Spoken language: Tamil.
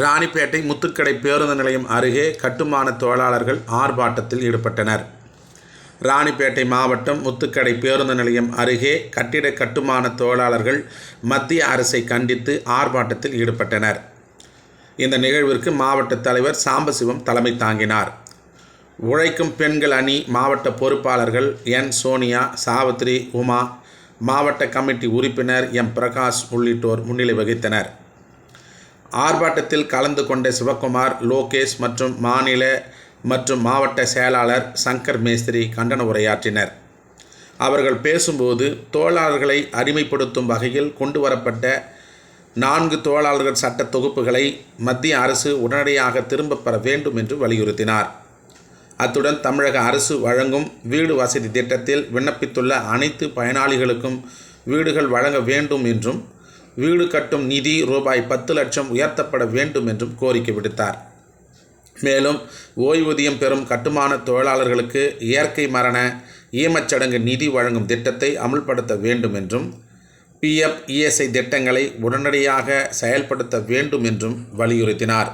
ராணிப்பேட்டை முத்துக்கடை பேருந்து நிலையம் அருகே கட்டுமான தொழிலாளர்கள் ஆர்ப்பாட்டத்தில் ஈடுபட்டனர். ராணிப்பேட்டை மாவட்டம் முத்துக்கடை பேருந்து நிலையம் அருகே கட்டிட கட்டுமான தொழிலாளர்கள் மத்திய அரசை கண்டித்து ஆர்ப்பாட்டத்தில் ஈடுபட்டனர். இந்த நிகழ்விற்கு மாவட்ட தலைவர் சாம்பசிவம் தலைமை தாங்கினார். உழைக்கும் பெண்கள் அணி மாவட்ட பொறுப்பாளர்கள் என். சோனியா சாவித்ரி உமா மாவட்ட கமிட்டி உறுப்பினர் எம். பிரகாஷ் உள்ளிட்டோர் முன்னிலை வகித்தனர். ஆர்ப்பாட்டத்தில் கலந்து கொண்ட சிவகுமார் லோகேஷ் மற்றும் மாநில மற்றும் மாவட்ட செயலாளர் சங்கர் மேஸ்திரி கண்டன உரையாற்றினர். அவர்கள் பேசும்போது தொழிலாளர்களை அடிமைப்படுத்தும் வகையில் கொண்டு வரப்பட்ட நான்கு தொழிலாளர்கள் சட்ட தொகுப்புகளை மத்திய அரசு உடனடியாக திரும்பப் பெற வேண்டும் என்று வலியுறுத்தினார். அத்துடன் தமிழக அரசு வழங்கும் வீடு வசதி திட்டத்தில் விண்ணப்பித்துள்ள அனைத்து பயனாளிகளுக்கும் வீடுகள் வழங்க வேண்டும் என்றும் வீடு கட்டும் நிதி ரூபாய் பத்து லட்சம் உயர்த்தப்பட வேண்டும் என்றும் கோரிக்கை விடுத்தார். மேலும் ஓய்வூதியம் பெறும் கட்டுமான தொழிலாளர்களுக்கு இயற்கை மரண ஈமச்சடங்கு நிதி வழங்கும் திட்டத்தை அமுல்படுத்த வேண்டும் என்றும் பிஎஃப் இஎஸ்ஐ திட்டங்களை உடனடியாக செயல்படுத்த வேண்டும் என்றும் வலியுறுத்தினார்.